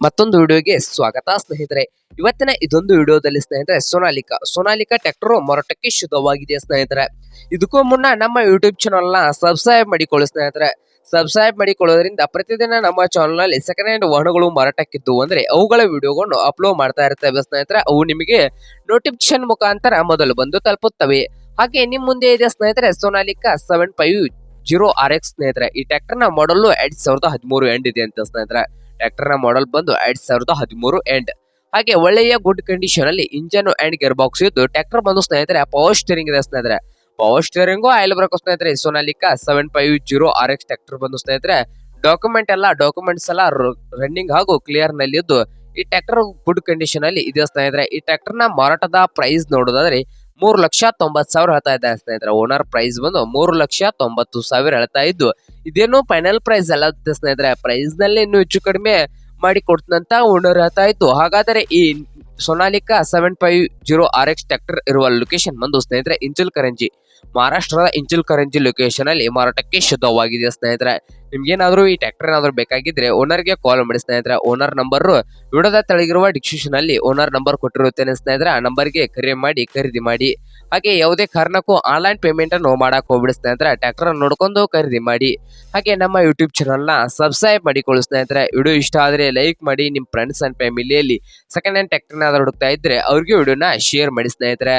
ಮತ್ತೊಂದು ವಿಡಿಯೋಗೆ ಸ್ವಾಗತ, ಸ್ನೇಹಿತರೆ. ಇವತ್ತಿನ ಇದೊಂದು ವಿಡಿಯೋದಲ್ಲಿ, ಸ್ನೇಹಿತರೆ, ಸೋನಾಲಿಕಾ. ಸೋನಾಲಿಕಾ ಟ್ರ್ಯಾಕ್ಟರ್ ಮಾರಾಟಕ್ಕೆ ಶುದ್ಧವಾಗಿದೆ, ಸ್ನೇಹಿತರೆ. ಇದಕ್ಕೂ ಮುನ್ನ ನಮ್ಮ ಯೂಟ್ಯೂಬ್ ಚಾನಲ್ನ ಸಬ್ಸ್ಕ್ರೈಬ್ ಮಾಡಿಕೊಳ್ಳಿ, ಸ್ನೇಹಿತರೆ. ಸಬ್ಸ್ಕ್ರೈಬ್ ಮಾಡಿಕೊಳ್ಳೋದ್ರಿಂದ ಪ್ರತಿದಿನ ನಮ್ಮ ಚಾನಲ್ನಲ್ಲಿ ಸೆಕೆಂಡ್ ಹ್ಯಾಂಡ್ ವಾಹನಗಳು ಮಾರಾಟಕ್ಕಿದ್ದು. ಅಂದ್ರೆ ಅವುಗಳ ವಿಡಿಯೋಗಳನ್ನು ಅಪ್ಲೋಡ್ ಮಾಡ್ತಾ ಇರ್ತವೆ, ಸ್ನೇಹಿತರೆ. ಅವು ನಿಮಗೆ ನೋಟಿಫಿಕೇಶನ್ ಮುಖಾಂತರ ಮೊದಲು ಬಂದು ತಲುಪುತ್ತವೆ. ಹಾಗೆ ನಿಮ್ಮ ಮುಂದೆ ಇದೆ, ಸ್ನೇಹಿತರೆ, Sonalika seven five zero R X ಸ್ನೇಹಿತರೆ. ಈ ಟ್ರ್ಯಾಕ್ಟರ್ನ ಮಾಡಲು ಎರಡ್ ಸಾವಿರದ ಹದಿಮೂರು ಎಂಡ್ ಇದೆ ಅಂತ, ಸ್ನೇಹಿತರೆ. ಟ್ರ್ಯಾಕ್ಟರ್ನ ಮಾಡಲ್ ಬಂದು ಎರಡ್ ಸಾವಿರದ ಹದಿಮೂರು ಎಂಡ್ ಹಾಗೆ ಒಳ್ಳೆಯ ಗುಡ್ ಕಂಡೀಷನ್ ಅಲ್ಲಿ ಇಂಜನ್ ಅಂಡ್ ಗೇರ್ ಬಾಕ್ಸ್ ಇದ್ದು ಟ್ರ್ಯಾಕ್ಟರ್ ಬಂದು ಸ್ನೇಹಿತರೆ ಪವರ್ ಸ್ಟೇರಿಂಗ್ ಇದೆ ಸ್ನೇಹಿತರೆ. ಪವರ್ ಸ್ಟೇರಿಂಗ್ ಆಯಿಲ್ ಬ್ರೇಕ್ ಸ್ನೇಹಿತರೆ Sonalika seven five zero R X tractor ಬಂದು ಸ್ನೇಹಿತರೆ. ಡಾಕ್ಯುಮೆಂಟ್ ಎಲ್ಲ ಡಾಕ್ಯುಮೆಂಟ್ಸ್ ಎಲ್ಲ ರನ್ನಿಂಗ್ ಹಾಗೂ ಕ್ಲಿಯರ್ನಲ್ಲಿ ಇದ್ದು ಈ ಟ್ರ್ಯಾಕ್ಟರ್ ಗುಡ್ ಕಂಡೀಷನ್ ಅಲ್ಲಿ ಇದೆ ಸ್ನೇಹಿತರೆ. ಈ ಟ್ರ್ಯಾಕ್ಟರ್ನ ಮಾರಾಟದ ಪ್ರೈಸ್ ನೋಡೋದಾದ್ರೆ ಮೂರು ಲಕ್ಷ ತೊಂಬತ್ತು ಸಾವಿರ ಹೇಳ್ತಾ ಇದ್ದಾರೆ ಸ್ನೇಹಿತರೆ. ಓನರ್ ಪ್ರೈಸ್ ಬಂದು ಮೂರು ಲಕ್ಷ ತೊಂಬತ್ತು ಸಾವಿರ ಹೇಳ್ತಾ ಇದ್ದು, ಇದೇನು ಫೈನಲ್ ಪ್ರೈಸ್ ಅಲ್ಲ ಸ್ನೇಹಿತರೆ. ಪ್ರೈಸ್ನಲ್ಲಿ ಇನ್ನು ಹೆಚ್ಚು ಕಡಿಮೆ ಮಾಡಿ ಕೊಡ್ತಂತ ಓನರ್ ಹೇಳ್ತಾ ಇತ್ತು ಹಾಗಾದರೆ ಈ Sonalika seven five zero R X tractor ಇರುವ ಲೊಕೇಶನ್ ಬಂದು ಸ್ನೇಹಿತರೆ ಇಂಚಲ್ ಕರಂಜಿ ಮಹಾರಾಷ್ಟ್ರದ ಇಂಚಲ್ ಕರಂಜಿ ಲೊಕೇಶನ್ ಅಲ್ಲಿ ಮಾರಾಟಕ್ಕೆ ಶುದ್ಧವಾಗಿದೆ ಸ್ನೇಹಿತರೆ? ನಿಮ್ಗೇನಾದ್ರೂ ಈ ಟ್ರ್ಯಾಕ್ಟರ್ ಏನಾದ್ರು ಬೇಕಾಗಿದ್ರೆ ಓನರ್ಗೆ ಕಾಲ್ ಮಾಡಿ ಸ್ನೇಹಿತರೆ. ಓನರ್ ನಂಬರ್ ವಿಡೋದ ತೆಳಗಿರುವ ಡಿಸ್ಕ್ರಿಪ್ಷನ್ ಅಲ್ಲಿ ಓನರ್ ನಂಬರ್ ಕೊಟ್ಟಿರುತ್ತೇನೆ ಸ್ನೇಹಿತರೆ. ಆ ನಂಬರ್ಗೆ ಕರೆ ಮಾಡಿ, ಖರೀದಿ ಮಾಡಿ. ಹಾಗೆ ಯಾವುದೇ ಕಾರಣಕ್ಕೂ ಆನ್ಲೈನ್ ಪೇಮೆಂಟ್ ಅನ್ನು ಮಾಡಕ್ ಹೋಗ್ಬಿಡಿ ಸ್ನೇಹಿತರೆ. ಟ್ರ್ಯಾಕ್ಟರ್ ನೋಡ್ಕೊಂಡು ಖರೀದಿ ಮಾಡಿ. ಹಾಗೆ ನಮ್ಮ ಯೂಟ್ಯೂಬ್ ಚಾನಲ್ನ ಸಬ್ಸ್ಕ್ರೈಬ್ ಮಾಡಿಕೊಳ್ಳಿ ಸ್ನೇಹಿತರೆ. ವಿಡಿಯೋ ಇಷ್ಟ ಆದ್ರೆ ಲೈಕ್ ಮಾಡಿ. ನಿಮ್ ಫ್ರೆಂಡ್ಸ್ ಅಂಡ್ ಫ್ಯಾಮಿಲಿಯಲ್ಲಿ ಸೆಕೆಂಡ್ ಹ್ಯಾಂಡ್ ಟ್ರ್ಯಾಕ್ಟರ್ ಹುಡುಕ್ತಾ ಇದ್ರೆ ಅವ್ರಿಗೆ ವಿಡಿಯೋನ ಶೇರ್ ಮಾಡಿ ಸ್ನೇಹಿತರೆ.